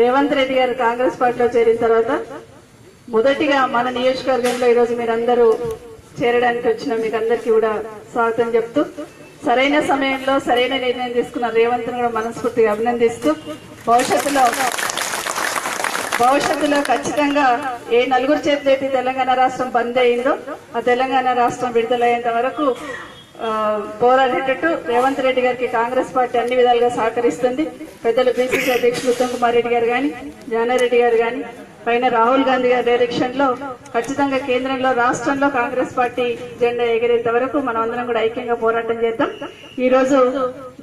రేవంత్ రెడ్డి గారు కాంగ్రెస్ పార్టీలో చేరిన తర్వాత మొదటిగా మన నియోజకవర్గంలో ఈరోజు మీరందరూ చేరడానికి వచ్చిన మీకు అందరికీ కూడా స్వాగతం చెప్తూ సరైన సమయంలో సరైన నిర్ణయం తీసుకున్న రేవంత్ కూడా మనస్ఫూర్తిగా అభినందిస్తూ భవిష్యత్తులో భవిష్యత్తులో ఖచ్చితంగా ఏ నలుగురు చేతులైతే తెలంగాణ రాష్ట్రం బంద్ అయిందో ఆ తెలంగాణ రాష్ట్రం విడుదలయ్యేంత వరకు పోరాడేటట్టు రేవంత్ రెడ్డి గారికి కాంగ్రెస్ పార్టీ అన్ని విధాలుగా సహకరిస్తుంది. పెద్దలు బీసీసీ అధ్యక్షులు ఉత్తమ్ కుమార్ రెడ్డి గారు కానీ జానారెడ్డి గారు కానీ పైన రాహుల్ గాంధీ గారి డైరెక్షన్లో ఖచ్చితంగా కేంద్రంలో రాష్ట్రంలో కాంగ్రెస్ పార్టీ జెండా ఎగిరేంత వరకు మనం అందరం కూడా ఐక్యంగా పోరాటం చేద్దాం. ఈ రోజు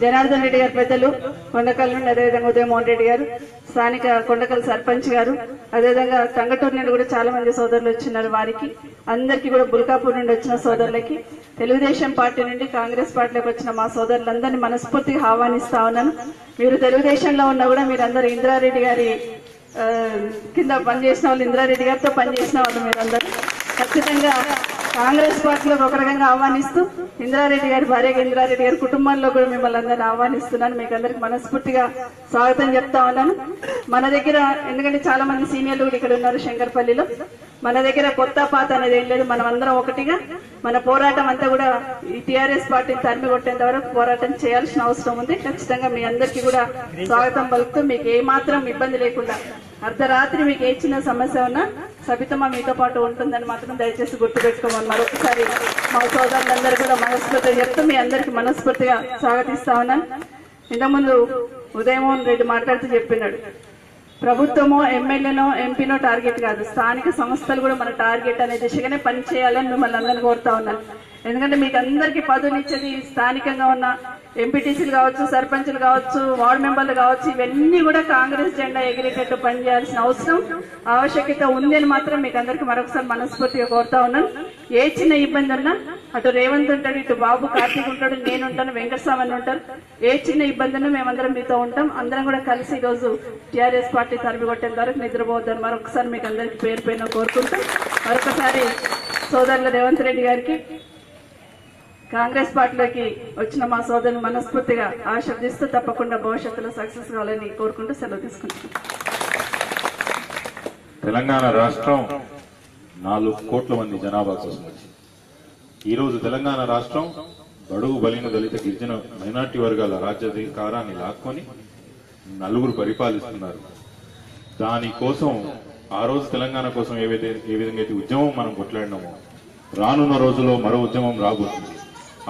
జనార్దన్ రెడ్డి గారి పెద్దలు కొండకల్ నుండి అదేవిధంగా ఉదయమోహన్ రెడ్డి గారు స్థానిక కొండకల్ సర్పంచ్ గారు అదేవిధంగా టంగటూరు నుండి కూడా చాలా మంది సోదరులు వచ్చినారు వారికి. అందరికీ కూడా బుల్కాపూర్ నుండి వచ్చిన సోదరులకి తెలుగుదేశం పార్టీ నుండి కాంగ్రెస్ పార్టీలోకి వచ్చిన మా సోదరులందరినీ మనస్ఫూర్తిగా ఆహ్వానిస్తా ఉన్నాను. మీరు తెలుగుదేశంలో ఉన్నా కూడా మీరందరూ ఇందిరారెడ్డి గారి కింద పనిచేసిన వాళ్ళు ఇంద్రారెడ్డి గారితో పనిచేసిన వాళ్ళు మీరందరూ. ఖచ్చితంగా కాంగ్రెస్ పార్టీలో ఒక రకంగా ఆహ్వానిస్తూ ఇంద్రారెడ్డి గారి భార్యగా ఇంద్రారెడ్డి గారి కుటుంబంలో కూడా మిమ్మల్ని అందరినీ ఆహ్వానిస్తున్నాను. మీకు అందరికి మనస్ఫూర్తిగా స్వాగతం చెప్తా ఉన్నాను. మన దగ్గర ఎందుకంటే చాలా మంది సీనియర్లు కూడా ఇక్కడ ఉన్నారు శంకర్పల్లిలో. మన దగ్గర కొత్త పాత అనేది ఏం లేదు. మనం అందరం ఒకటిగా మన పోరాటం అంతా కూడా ఈ టిఆర్ఎస్ పార్టీని తరిమి కొట్టేంత వరకు పోరాటం చేయాల్సిన అవసరం ఉంది. ఖచ్చితంగా మీ అందరికీ కూడా స్వాగతం పలుకుతూ మీకు ఏమాత్రం ఇబ్బంది లేకుండా అర్ధరాత్రి మీకు ఏ చిన్న సమస్య ఉన్నా సబితమ్మ మీతో పాటు ఉంటుందని మాత్రం దయచేసి గుర్తుపెట్టుకోమని మరొకసారి మా సోదరులందరూ కూడా మనస్ఫూర్తిగా చెప్తూ మీ అందరికి మనస్ఫూర్తిగా స్వాగతిస్తా ఉన్నాను. ఇంతకుముందు ఉదయమోహన్ రెడ్డి మాట్లాడుతూ చెప్పినాడు ప్రభుత్వమో ఎమ్మెల్యేనో ఎంపీనో టార్గెట్ కాదు. స్థానిక సంస్థలు కూడా మన టార్గెట్ అనే దిశగానే పనిచేయాలని మిమ్మల్ని అందరిని కోరుతా ఉన్నాను ఎందుకంటే మీకు అందరికీ పదవులు ఇచ్చేది స్థానికంగా ఉన్న ఎంపీటీసీలు కావచ్చు సర్పంచులు కావచ్చు వార్డు మెంబర్లు కావచ్చు ఇవన్నీ కూడా కాంగ్రెస్ జెండా ఎగిరేటట్టు పనిచేయాల్సిన అవసరం ఆవశ్యకత ఉంది అని మాత్రం మీకు అందరికీ మరొకసారి మనస్ఫూర్తిగా కోరుతా ఉన్నాను. ఏ చిన్న ఇబ్బంది ఉన్నా అటు రేవంత్ ఉంటాడు ఇటు బాబు కార్తీక్ ఉంటాడు నేను ఉంటాను వెంకటస్వామి అని ఉంటారు. ఏ చిన్న ఇబ్బంది మేమందరం మీతో ఉంటాం. అందరం కూడా కలిసి ఈరోజు రోజు టీఆర్ఎస్ పార్టీ తరిమి కొట్టేంత వరకు నిద్రపోవద్దని మరొకసారి మీకు అందరికి పేరు పైన కోరుకుంటాం మరొకసారి సోదరులు రేవంత్ రెడ్డి గారికి కాంగ్రెస్ పార్టీలోకి వచ్చిన మా సోదరుని మనస్ఫూర్తిగా ఆశీర్దిస్తూ తప్పకుండా భవిష్యత్తులో సక్సెస్ కావాలని కోరుకుంటూ సెలవు తీసుకుంటాం తెలంగాణ రాష్ట్రం నాలుగు కోట్ల మంది జనాభా కోసం వచ్చింది ఈరోజు తెలంగాణ రాష్ట్రం బడుగు బలిన దళిత గిరిజన మైనార్టీ వర్గాల రాజ్యాధికారాన్ని లాక్కొని నలుగురు పరిపాలిస్తున్నారు. దానికోసం ఆ రోజు తెలంగాణ కోసం ఏవైతే ఏ విధంగా అయితే ఉద్యమం మనం కొట్లాడినామో రానున్న రోజుల్లో మరో ఉద్యమం రాబోతుంది.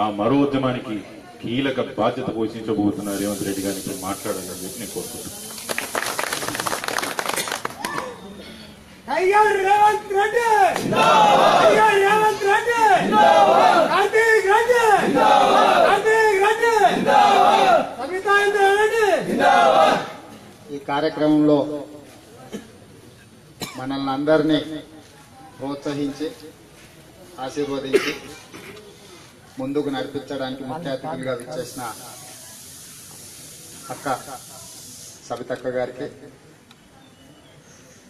ఆ మరో ఉద్యమానికి కీలక బాధ్యత పోషించబోతున్న రేవంత్ రెడ్డి గారిని ఇప్పుడు మాట్లాడాలని చెప్పి నేను కోరుకుంటున్నాను. రేవంత్ రెడ్డి! ఈ కార్యక్రమంలో మనల్ని అందరినీ ప్రోత్సహించి ఆశీర్వదించి ముందుకు నడిపించడానికి ముఖ్య అతిథులుగా విచ్చేసిన అక్క సబితక్క గారికి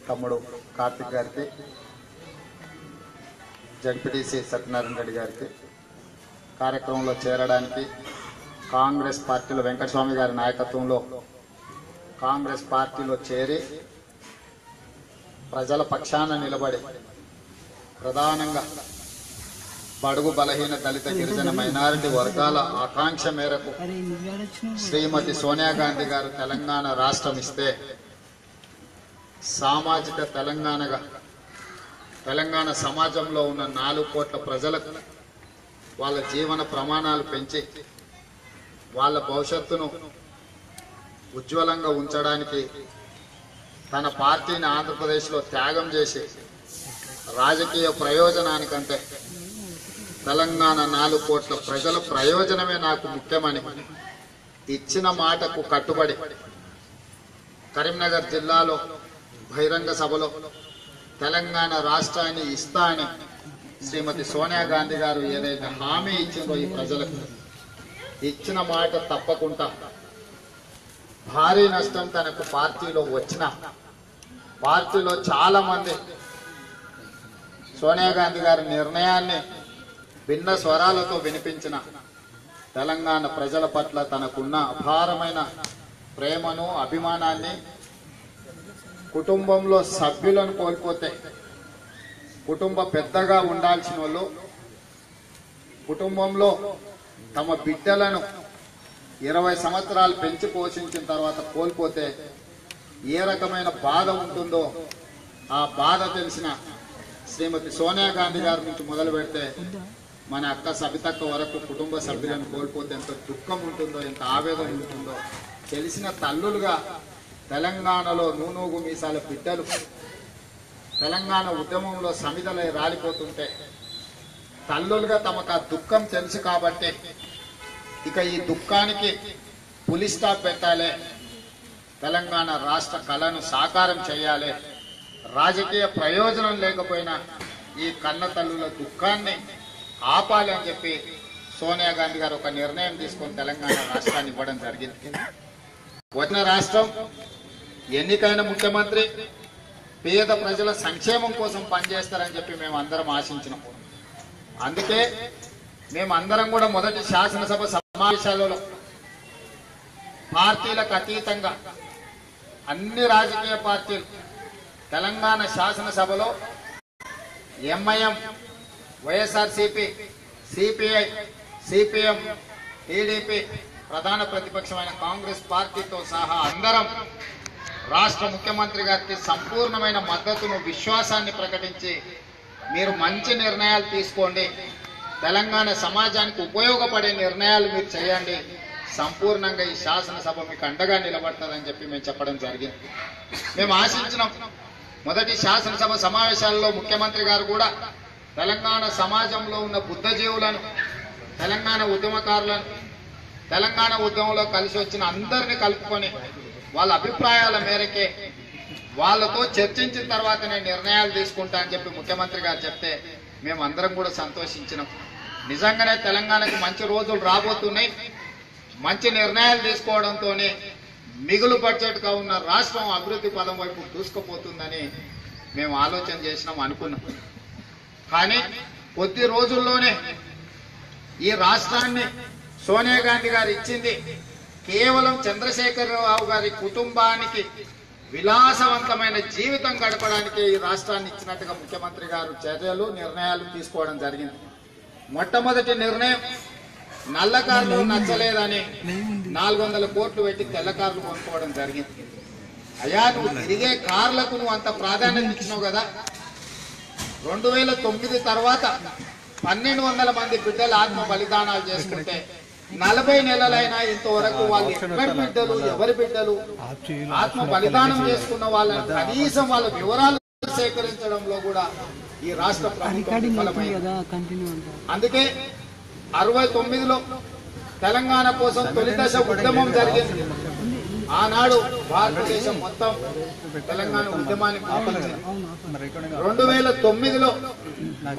తమ్ముడు కార్తిక్ గారికి జడ్పీటీసీ సత్యనారాయణ రెడ్డి గారికి కార్యక్రమంలో చేరడానికి కాంగ్రెస్ పార్టీలో వెంకటస్వామి గారి నాయకత్వంలో కాంగ్రెస్ పార్టీలో చేరి ప్రజల పక్షాన నిలబడి ప్రధానంగా బడుగు బలహీన దళిత గిరిజన మైనారిటీ వర్గాల ఆకాంక్ష మేరకు శ్రీమతి సోనియా గాంధీ గారు తెలంగాణ రాష్ట్రం ఇస్తే సామాజిక తెలంగాణగా తెలంగాణ సమాజంలో ఉన్న నాలుగు కోట్ల ప్రజలకు వాళ్ళ జీవన ప్రమాణాలు పెంచి వాళ్ళ భవిష్యత్తును ఉజ్వలంగా ఉంచడానికి తన పార్టీని ఆంధ్రప్రదేశ్లో త్యాగం చేసి రాజకీయ ప్రయోజనానికంటే తెలంగాణ నాలుగు కోట్ల ప్రజల ప్రయోజనమే నాకు ముఖ్యమని ఇచ్చిన మాటకు కట్టుబడి కరీంనగర్ జిల్లాలో బహిరంగ సభలో తెలంగాణ రాష్ట్రాన్ని ఇస్తా అని శ్రీమతి సోనియా గాంధీ గారు ఏదైతే హామీ ఇచ్చిందో ఈ ప్రజలకు ఇచ్చిన మాట తప్పకుండా భారీ నష్టం తనకు పార్టీలో వచ్చిన పార్టీలో చాలా మంది సోనియా గాంధీ గారి నిర్ణయాన్ని భిన్న స్వరాలతో వినిపించిన తెలంగాణ ప్రజల పట్ల తనకున్న అపారమైన ప్రేమను అభిమానాన్ని కుటుంబంలో సభ్యులను కోల్పోతే కుటుంబ పెద్దగా ఉండాల్సిన వాళ్ళు కుటుంబంలో తమ బిడ్డలను ఇరవై సంవత్సరాలు పెంచి పోషించిన తర్వాత కోల్పోతే ఏ రకమైన బాధ ఉంటుందో ఆ బాధ తెలిసిన శ్రీమతి సోనియా గాంధీ గారి నుంచి మొదలు పెడితే మన అక్క సబితక్క వరకు కుటుంబ సభ్యులను కోల్పోతే ఎంత దుఃఖం ఉంటుందో ఎంత ఆవేదన ఉంటుందో తెలిసిన తల్లులుగా తెలంగాణలో నూనూగు మీసాల బిడ్డలు తెలంగాణ ఉద్యమంలో సమిధలై రాలిపోతుంటే తల్లులుగా తమకు ఆ దుఃఖం తెలుసు కాబట్టి ఇక ఈ దుఃఖానికి పులి స్టాప్ పెట్టాలి తెలంగాణ రాష్ట్ర కళను సాకారం చేయాలి రాజకీయ ప్రయోజనం లేకపోయినా ఈ కన్న తల్లుల దుఃఖాన్ని ఆపాలి అని చెప్పి సోనియా గాంధీ గారు ఒక నిర్ణయం తీసుకొని తెలంగాణ రాష్ట్రాన్ని ఇవ్వడం జరిగింది. వచ్చిన రాష్ట్రం ఎన్నికైన ముఖ్యమంత్రి పేద ప్రజల సంక్షేమం కోసం పనిచేస్తారని చెప్పి మేము అందరం ఆశించినాం. అందుకే మేము అందరం కూడా మొదటి శాసనసభ సమావేశాలలో పార్టీలకు అతీతంగా అన్ని రాజకీయ పార్టీలు తెలంగాణ శాసనసభలో MIM YSRCP CPI CPM TDP ప్రధాన ప్రతిపక్షమైన కాంగ్రెస్ పార్టీతో సహా అందరం రాష్ట్ర ముఖ్యమంత్రి గారికి సంపూర్ణమైన మద్దతును విశ్వాసాన్ని ప్రకటించి మీరు మంచి నిర్ణయాలు తీసుకోండి. తెలంగాణ సమాజానికి ఉపయోగపడే నిర్ణయాలు మీరు చేయండి. సంపూర్ణంగా ఈ శాసనసభ మీకు అండగా నిలబడుతుందని చెప్పి మేము చెప్పడం జరిగింది. మేము ఆశించినాం. మొదటి శాసనసభ సమావేశాల్లో ముఖ్యమంత్రి గారు కూడా తెలంగాణ సమాజంలో ఉన్న బుద్ధజీవులను తెలంగాణ ఉద్యమకారులను తెలంగాణ ఉద్యమంలో కలిసి వచ్చిన అందరిని కలుపుకొని వాళ్ళ అభిప్రాయాల మేరకే వాళ్ళతో చర్చించిన తర్వాత నేను నిర్ణయాలు తీసుకుంటా అని చెప్పి ముఖ్యమంత్రి గారు చెప్తే మేము అందరం కూడా సంతోషించినాం. నిజంగానే తెలంగాణకు మంచి రోజులు రాబోతున్నాయి. మంచి నిర్ణయాలు తీసుకోవడంతో మిగులు బడ్జెట్గా ఉన్న రాష్ట్రం అభివృద్ధి పదం వైపు దూసుకుపోతుందని మేము ఆలోచన చేసినాం అనుకున్నాం. కానీ కొద్ది రోజుల్లోనే ఈ రాష్ట్రాన్ని సోనియా గాంధీ గారు ఇచ్చింది కేవలం చంద్రశేఖరరావు గారి కుటుంబానికి విలాసవంతమైన జీవితం గడపడానికి ఈ రాష్ట్రాన్ని ఇచ్చినట్టుగా ముఖ్యమంత్రి గారు చర్యలు నిర్ణయాలు తీసుకోవడం జరిగింది. మొట్టమొదటి నిర్ణయం నల్ల కార్లు నచ్చలేదని నాలుగు వందల కోట్లు పెట్టి తెల్ల కార్లు కొనుక్కోవడం జరిగింది. అయ్యా నువ్వు తిరిగే కార్లకు నువ్వు అంత ప్రాధాన్యత ఇచ్చినావు కదా. రెండు వేల తొమ్మిది తర్వాత పన్నెండు వందల మంది బిడ్డలు ఆత్మ బలిదానాలు చేసుకుంటే నలభై నెలలైనా ఇంతవరకు వాళ్ళు ఎక్కడి బిడ్డలు ఎవరి బిడ్డలు? ఆత్మ బలిదానం చేసుకున్న వాళ్ళని కనీసం వాళ్ళ వివరాలు సేకరించడంలో కూడా ఈ రాష్ట్ర ప్రభుత్వం. అందుకే అరవై తొమ్మిదిలో తెలంగాణ కోసం తొలి దశ ఉద్యమం జరిగింది. ఆనాడు భారతదేశం మొత్తం తెలంగాణ ఉద్యమాన్ని ఆపించింది రెండు వేల తొమ్మిదిలో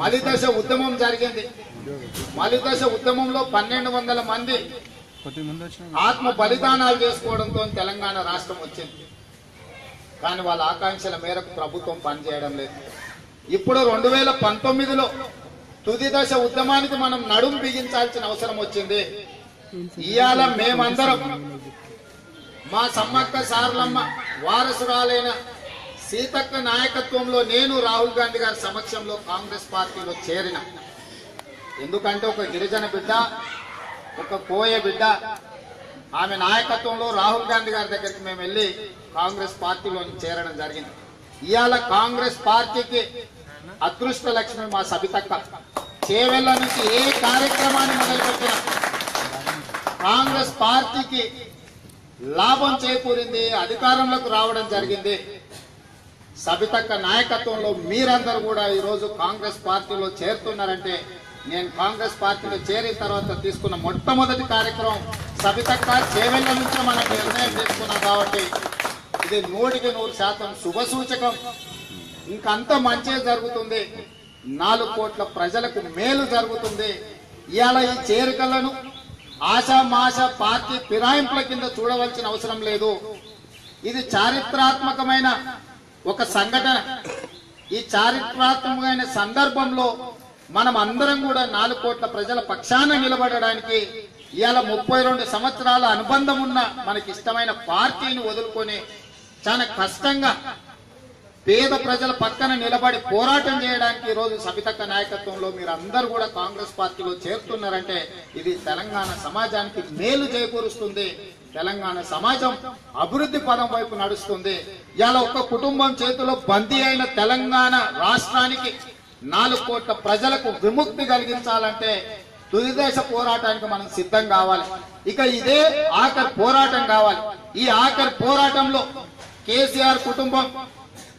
మలిదశ ఉద్యమం జరిగింది. మలిదశ ఉద్యమంలో పన్నెండు వందల మంది ఆత్మ బలిదానాలు చేసుకోవడంతో తెలంగాణ రాష్ట్రం వచ్చింది. కానీ వాళ్ళ ఆకాంక్షల మేరకు ప్రభుత్వం పనిచేయడం లేదు. ఇప్పుడు రెండు వేల పంతొమ్మిదిలో తుది దశ ఉద్యమానికి మనం నడుం బిగించాల్సిన అవసరం వచ్చింది. ఇవాళ మేమందరం మా సమ్మక్క సారలమ్మ వారసురాలైన సీతక్క నాయకత్వంలో నేను రాహుల్ గాంధీ గారి సమక్షంలో కాంగ్రెస్ పార్టీలో చేరిన. ఎందుకంటే ఒక గిరిజన బిడ్డ ఒక కోయ బిడ్డ. ఆమె నాయకత్వంలో రాహుల్ గాంధీ గారి దగ్గరికి మేము వెళ్ళి కాంగ్రెస్ పార్టీలోని చేరడం జరిగింది. ఇవాళ కాంగ్రెస్ పార్టీకి అదృష్ట లక్ష్మి మా సబితక్క. చేవెళ్ళ నుంచి ఏ కార్యక్రమాన్ని మొదలుపెట్టినా కాంగ్రెస్ పార్టీకి లాభం చేకూరింది అధికారంలోకి రావడం జరిగింది. సబితక్క నాయకత్వంలో మీరందరూ కూడా ఈరోజు కాంగ్రెస్ పార్టీలో చేరుతున్నారంటే నేను కాంగ్రెస్ పార్టీలో చేరిన తర్వాత తీసుకున్న మొట్టమొదటి కార్యక్రమం సబితక్క చేవెళ్ళ నుంచే మనం నిర్ణయం తీసుకున్నాం కాబట్టి ఇది నూటికి నూరు శాతం శుభ సూచకం. ఇంకంత మంచి జరుగుతుంది. నాలుగు కోట్ల ప్రజలకు మేలు జరుగుతుంది. ఇవాళ ఈ చేరికలను ఆశామాష పార్టీ ఫిరాయింపుల కింద చూడవలసిన అవసరం లేదు. ఇది చారిత్రాత్మకమైన ఒక సంఘటన. ఈ చారిత్రాత్మకమైన సందర్భంలో మనం అందరం కూడా నాలుగు కోట్ల ప్రజల పక్షాన నిలబడడానికి ఇవాళ ముప్పై రెండు సంవత్సరాల అనుబంధం ఉన్న మనకి ఇష్టమైన పార్టీని వదులుకొని చాలా కష్టంగా పేద ప్రజల పక్కన నిలబడి పోరాటం చేయడానికి ఈరోజు రోజు సబితక్క నాయకత్వంలో మీరు అందరూ కూడా కాంగ్రెస్ పార్టీలో చేరుతున్నారంటే ఇది తెలంగాణ సమాజానికి మేలు చేకూరుస్తుంది. తెలంగాణ సమాజం అభివృద్ధి పదం వైపు నడుస్తుంది. ఇలా ఒక కుటుంబం చేతిలో బందీ అయిన తెలంగాణ రాష్ట్రానికి నాలుగు కోట్ల ప్రజలకు విముక్తి కలిగించాలంటే తుదిదేశ పోరాటానికి మనం సిద్ధం కావాలి. ఇక ఇదే ఆఖరి పోరాటం కావాలి. ఈ ఆఖరి పోరాటంలో కేసీఆర్ కుటుంబం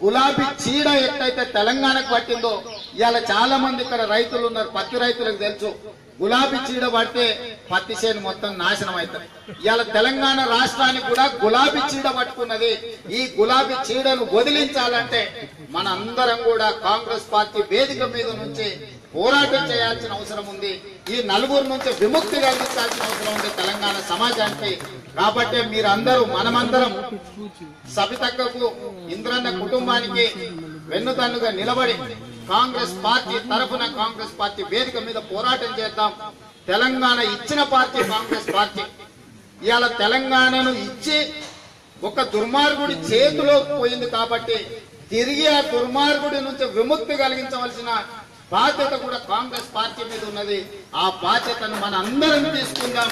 గులాబీ చీడ ఎట్టయితే తెలంగాణకు పట్టిందో ఇవాళ చాలా మంది ఇక్కడ రైతులు ఉన్నారు. పత్తి రైతులకు తెలుసు. గులాబీ చీడ పడితే పత్తి చేను మొత్తం నాశనం అవుతుంది. ఇవాళ తెలంగాణ రాష్ట్రానికి కూడా గులాబీ చీడ పట్టుకున్నది. ఈ గులాబీ చీడను వదిలించాలంటే మన అందరం కూడా కాంగ్రెస్ పార్టీ వేదిక మీద నుంచి పోరాటం చేయాల్సిన అవసరం ఉంది. ఈ నలుగురు నుంచి విముక్తి కలిగించాల్సిన అవసరం ఉంది తెలంగాణ సమాజానికి. కాబట్టి మీరందరూ మనమందరం సబితక్కకు ఇంద్రన్న కుటుంబానికి వెన్నుదన్నుగా నిలబడి కాంగ్రెస్ పార్టీ తరఫున కాంగ్రెస్ పార్టీ వేదిక మీద పోరాటం చేద్దాం. తెలంగాణ ఇచ్చిన పార్టీ కాంగ్రెస్ పార్టీ. ఇవాళ తెలంగాణను ఇచ్చి ఒక దుర్మార్గుడి చేతిలో పోయింది కాబట్టి తిరిగి ఆ దుర్మార్గుడి నుంచి విముక్తి కలిగించవలసిన బాధ్యత కూడా కాంగ్రెస్ పార్టీ మీద ఉన్నది. ఆ బాధ్యతను మన అందరం తీసుకుందాం.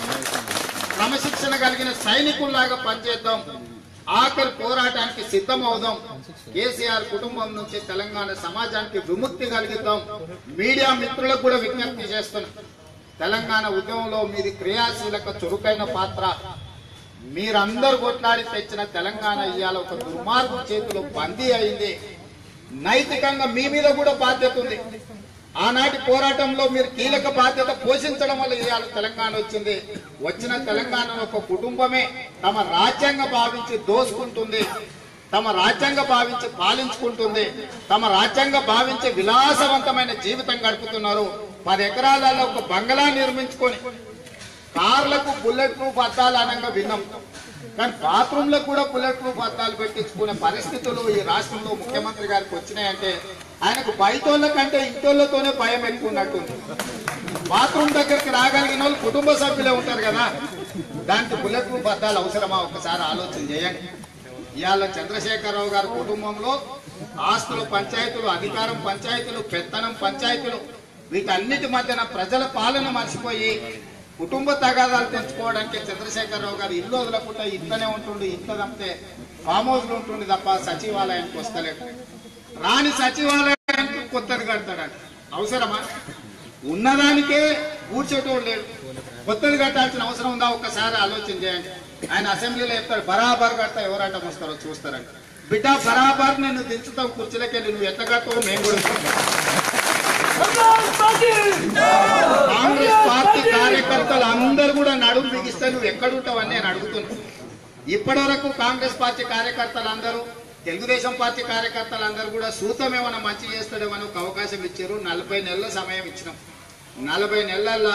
క్రమశిక్షణ కలిగిన సైనికుల్లాగా పనిచేద్దాం. ఆఖరి పోరాటానికి సిద్ధం అవుదాం కేసీఆర్ కుటుంబం నుంచి తెలంగాణ సమాజానికి విముక్తి కలిగిద్దాం. మీడియా మిత్రులకు కూడా విజ్ఞప్తి చేస్తున్నాం. తెలంగాణ ఉద్యమంలో మీది క్రియాశీలక చురుకైన పాత్ర. మీరందరూ కొట్లాడి తెచ్చిన తెలంగాణ ఇవాళ ఒక దుర్మార్గం చేతిలో బందీ అయింది. నైతికంగా మీ మీద కూడా బాధ్యత ఉంది. ఆనాటి పోరాటంలో మీరు కీలక బాధ్యత పోషించడం వల్ల ఇవాళ తెలంగాణ వచ్చింది. వచ్చిన తెలంగాణ ఒక కుటుంబమే తమ రాజ్యాంగ భావించి దోసుకుంటుంది. తమ రాజ్యాంగ భావించి పాలించుకుంటుంది. తమ రాజ్యాంగ భావించి విలాసవంతమైన జీవితం గడుపుతున్నారు. పది ఎకరాలలో ఒక బంగళా నిర్మించుకొని కార్లకు బుల్లెట్ ప్రూఫ్ అద్దాలు అనగా విన్నాం. కానీ బాత్రూంలకు కూడా బుల్లెట్ ప్రూఫ్ అద్దాలు పెట్టించుకునే పరిస్థితులు ఈ రాష్ట్రంలో ముఖ్యమంత్రి గారికి వచ్చినాయంటే ఆయనకు బయటోళ్ళ కంటే ఇంటోళ్ళతోనే భయం ఎక్కువ ఉన్నట్టుంది బాత్రూమ్ దగ్గరికి రాగలిగిన వాళ్ళు కుటుంబ సభ్యులే ఉంటారు కదా. దానికి బుల్లెట్ ప్రూఫ్ అద్దాలు అవసరమా? ఒకసారి ఆలోచన చేయండి. ఇవాళ చంద్రశేఖరరావు గారి కుటుంబంలో ఆస్తులు పంచాయతీలు అధికారం పంచాయతీలు పెత్తనం పంచాయతీలు వీటన్నిటి మధ్యన ప్రజల పాలన మర్చిపోయి కుటుంబ తగాదాలు తెంచుకోవడానికి చంద్రశేఖరరావు గారు ఇల్లు వదలకుండా ఇంట్లోనే ఉంటుండు ఇంట్లో తప్పితే ఫామ్ హౌస్లు తప్ప సచివాలయానికి వస్తలేదు రాని సచివాలయానికి కొత్తది కడతాడంట. అవసరమా? ఉన్నదానికే కూర్చోటోడు లేడు. కొత్తది కట్టాల్సిన అవసరం ఉందా? ఒక్కసారి ఆలోచన చేయండి. ఆయన అసెంబ్లీలో చెప్తాడు బరాబర్ కడతా ఎవరంట వస్తారో చూస్తారంట. బిడ్డ బరాబర్ నేను దించుతావు కుర్చీలకెళ్ళి నువ్వు ఎంత కట్టవో మేము కూడా కాంగ్రెస్ పార్టీ కార్యకర్తలు అందరూ కూడా నడుము బిగిస్తే నువ్వు ఎక్కడుంటావని నేను అడుగుతున్నాను ఇప్పటి వరకు కాంగ్రెస్ పార్టీ కార్యకర్తలు అందరూ తెలుగుదేశం పార్టీ కార్యకర్తలు అందరూ కూడా సూతం ఏమైనా మంచి చేస్తాడేమని ఒక అవకాశం ఇచ్చారు. నలభై నెలల సమయం ఇచ్చినాం. నలభై నెలల్లో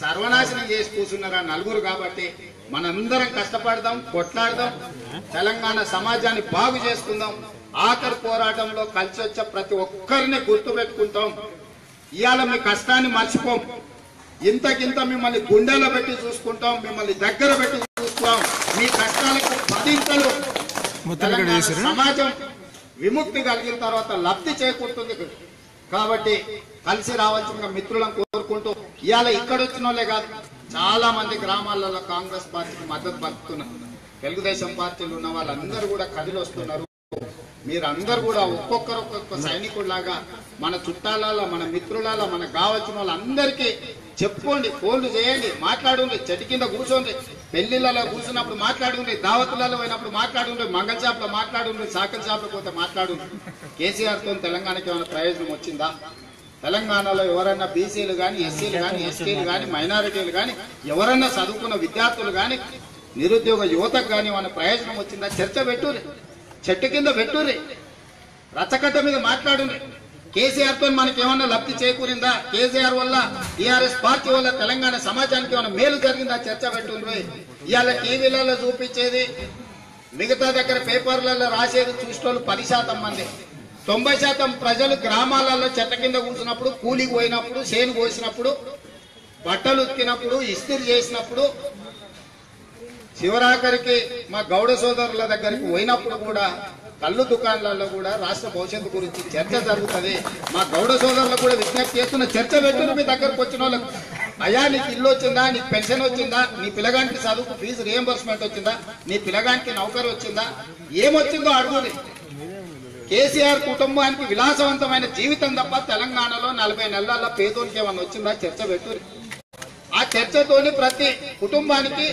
సర్వనాశనం చేసి కూర్చున్నారు ఆ నలుగురు కాబట్టి మనందరం కష్టపడదాం కొట్లాడదాం తెలంగాణ సమాజాన్ని బాగు చేసుకుందాం. ఆఖరి పోరాటంలో కలిసి వచ్చే ప్రతి ఒక్కరిని గుర్తుపెట్టుకుంటాం. ఇవాళ మీ కష్టాన్ని మర్చిపోం. ఇంతకింత మిమ్మల్ని గుండెలో పెట్టి చూసుకుంటాం మిమ్మల్ని దగ్గర పెట్టి చూసుకుంటాం. మీ కష్టాలకు పదింతలు సమాజం విముక్తి కలిగిన తర్వాత లబ్ధి చేకూరుతుంది. కాబట్టి కలిసి రావాల్సిన మిత్రులను కోరుకుంటూ ఇవాళ ఇక్కడ వచ్చిన వాళ్ళే కాదు చాలా మంది గ్రామాలలో కాంగ్రెస్ పార్టీకి మద్దతు పలుకుతున్నారు. తెలుగుదేశం పార్టీలు ఉన్న వాళ్ళందరూ కూడా కదిలి వస్తున్నారు. మీరందరూ కూడా ఒక్కొక్కరు ఒక్కొక్క సైనికుడిలాగా మన చుట్టాలలో మన మిత్రులలో మనకు కావాల్సిన వాళ్ళందరికీ చెప్పుకోండి ఫోన్లు చేయండి మాట్లాడండి చెట్టు కింద కూర్చోండి పెళ్ళిళ్ళలో కూర్చున్నప్పుడు మాట్లాడుండి దావతులలో పోయినప్పుడు మాట్లాడుండి మంగళ షాప్లో మాట్లాడుండి సాకల షాప్లో పోతే మాట్లాడుండి కేసీఆర్తో తెలంగాణకి ఏమైనా ప్రయోజనం వచ్చిందా? తెలంగాణలో ఎవరైనా బీసీలు కానీ ఎస్సీలు కానీ ఎస్టీలు కానీ మైనారిటీలు కానీ ఎవరైనా చదువుకున్న విద్యార్థులు కానీ నిరుద్యోగ యువతకు కానీ ఏమైనా ప్రయోజనం వచ్చిందా? చర్చ పెట్టుర్రి చెట్టు కింద పెట్టుర్రి రచ్చకట్ట మీద మాట్లాడుండ్రి. కేసీఆర్తో మనకి ఏమన్నా లబ్ధి చేకూరిందా? కేసీఆర్ వల్ల టీఆర్ఎస్ పార్టీ వల్ల తెలంగాణ సమాజానికి ఏమైనా మేలు జరిగిందా? చర్చ పెట్టుండ్రి ఇవాళ టీవీలలో చూపించేది మిగతా దగ్గర పేపర్లలో రాసేది చూసేటోళ్ళు పది శాతం మంది. తొంభై శాతం ప్రజలు గ్రామాలలో చెట్ల కింద కూర్చున్నప్పుడు కూలికి పోయినప్పుడు చేను కోసినప్పుడు బట్టలు ఉతికినప్పుడు ఇస్త్రీ చేసినప్పుడు చివరాఖరికి మా గౌడ సోదరుల దగ్గరికి పోయినప్పుడు కూడా కళ్ళు దుకాణాలలో కూడా రాష్ట్ర భవిష్యత్తు గురించి చర్చ జరుగుతుంది. మా గౌడ సోదరులకు కూడా విజ్ఞప్తి చేస్తున్న చర్చ పెట్టుకుని మీ దగ్గరకు వచ్చిన వాళ్ళకు అయ్యా నీకు ఇల్లు వచ్చిందా? నీకు పెన్షన్ వచ్చిందా? నీ పిల్లగానికి చదువుకు ఫీజు రియంబర్స్మెంట్ వచ్చిందా? నీ పిల్లగానికి నౌకరు వచ్చిందా? ఏమొచ్చిందో అడుగుని కేసీఆర్ కుటుంబానికి విలాసవంతమైన జీవితం తప్ప తెలంగాణలో నలభై నెలల పేదోనికి ఏమన్నా వచ్చిందా? చర్చ పెట్టుకుని ఆ చర్చతోని ప్రతి కుటుంబానికి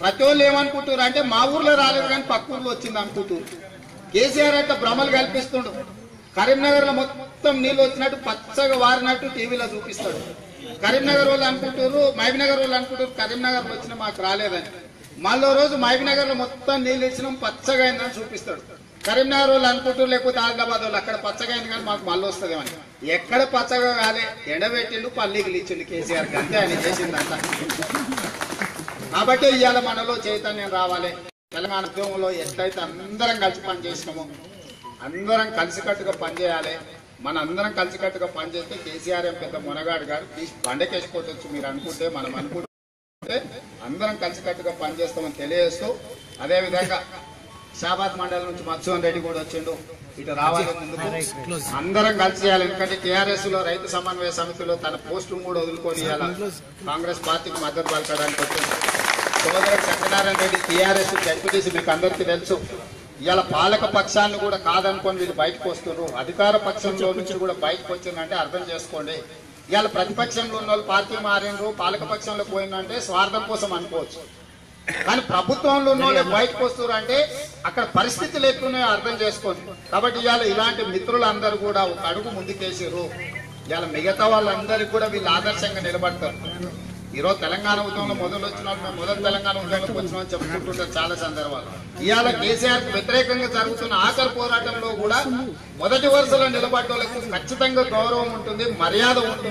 ప్రతి వాళ్ళు ఏమనుకుంటారు అంటే మా ఊర్లో రాలేదు కానీ పక్క ఊర్లో వచ్చింది అనుకుంటూ కేసీఆర్ అయితే భ్రమలు కల్పిస్తుండు. కరీంనగర్లో మొత్తం నీళ్ళు వచ్చినట్టు పచ్చగా వారినట్టు టీవీలో చూపిస్తాడు. కరీంనగర్ వాళ్ళు అనుకుంటారు మహబీనగర్ వాళ్ళు అనుకుంటారు కరీంనగర్ వచ్చిన మాకు రాలేదని. మళ్ళీ రోజు మహబీనగర్లో మొత్తం నీళ్ళు ఇచ్చినాం పచ్చగా అయిందని చూపిస్తాడు. కరీంనగర్ వాళ్ళు అనుకుంటారు లేకపోతే ఆదిలాబాద్ వాళ్ళు అక్కడ పచ్చగా అయింది కానీ మాకు మళ్ళీ వస్తుందేమని. ఎక్కడ పచ్చగా కాలే ఎండబెట్టిండు పల్లీకి ఇచ్చిండు కేసీఆర్ అంతే ఆయన చేసిందంతా. కాబట్టి ఇవాళ మనలో చైతన్యం రావాలి. తెలంగాణ ఉద్యమంలో ఎట్లయితే అందరం కలిసి పనిచేసినామో అందరం కలిసికట్టుగా పనిచేయాలి. మన అందరం కలిసికట్టుగా పనిచేస్తే కేసీఆర్ ఏం పెద్ద మునగాడు గారు బండకేసిపోవచ్చు మీరు అనుకుంటే మనం అనుకుంటే అందరం కలిసికట్టుగా పనిచేస్తామని తెలియజేస్తూ అదే విధంగా షాబాద్ మండలం నుంచి మత్స్యవన్ రెడ్డి కూడా వచ్చిండు. ఇటు రావాలి అందరం కలిసి చేయాలి. ఎందుకంటే టీఆర్ఎస్లో రైతు సమన్వయ సమితిలో తన పోస్టును కూడా వదులుకొని కాంగ్రెస్ పార్టీకి మద్దతు పలకడానికి వచ్చింది సోదరు సత్యనారాయణ రెడ్డి టీఆర్ఎస్ జడ్పీటీసీ మీకు అందరికీ తెలుసు. ఇవాళ పాలక పక్షాన్ని కూడా కాదనుకొని వీళ్ళు బయటకు వస్తున్నారు. అధికార పక్షంలో నుంచి కూడా బయటకు వచ్చిందంటే అర్థం చేసుకోండి. ఇవాళ ప్రతిపక్షంలో ఉన్న వాళ్ళు పార్టీ మారినరు పాలక పక్షంలో పోయిందంటే స్వార్థం కోసం అనుకోవచ్చు. కానీ ప్రభుత్వంలో ఉన్న వాళ్ళు బయటకు వస్తున్నారు అంటే అక్కడ పరిస్థితులు ఎట్లున్నాయో అర్థం చేసుకోండి. కాబట్టి ఇవాళ ఇలాంటి మిత్రులందరూ కూడా ఒక అడుగు ముందుకేసారు ఇవాళ మిగతా వాళ్ళందరికీ కూడా వీళ్ళు ఆదర్శంగా నిలబడతారు. ఈరోజు తెలంగాణ ఉద్యమంలో మొదలు వచ్చిన మేము మొదటి తెలంగాణ ఉద్యమంలోకి వచ్చిన చెప్పుకుంటుంటారు చాలా సందర్భాలు. ఇవాళ కేసీఆర్కు వ్యతిరేకంగా జరుగుతున్న ఆఖరి పోరాటంలో కూడా మొదటి వరుసలో నిలబడ్డ ఖచ్చితంగా గౌరవం ఉంటుంది మర్యాద ఉంటుంది.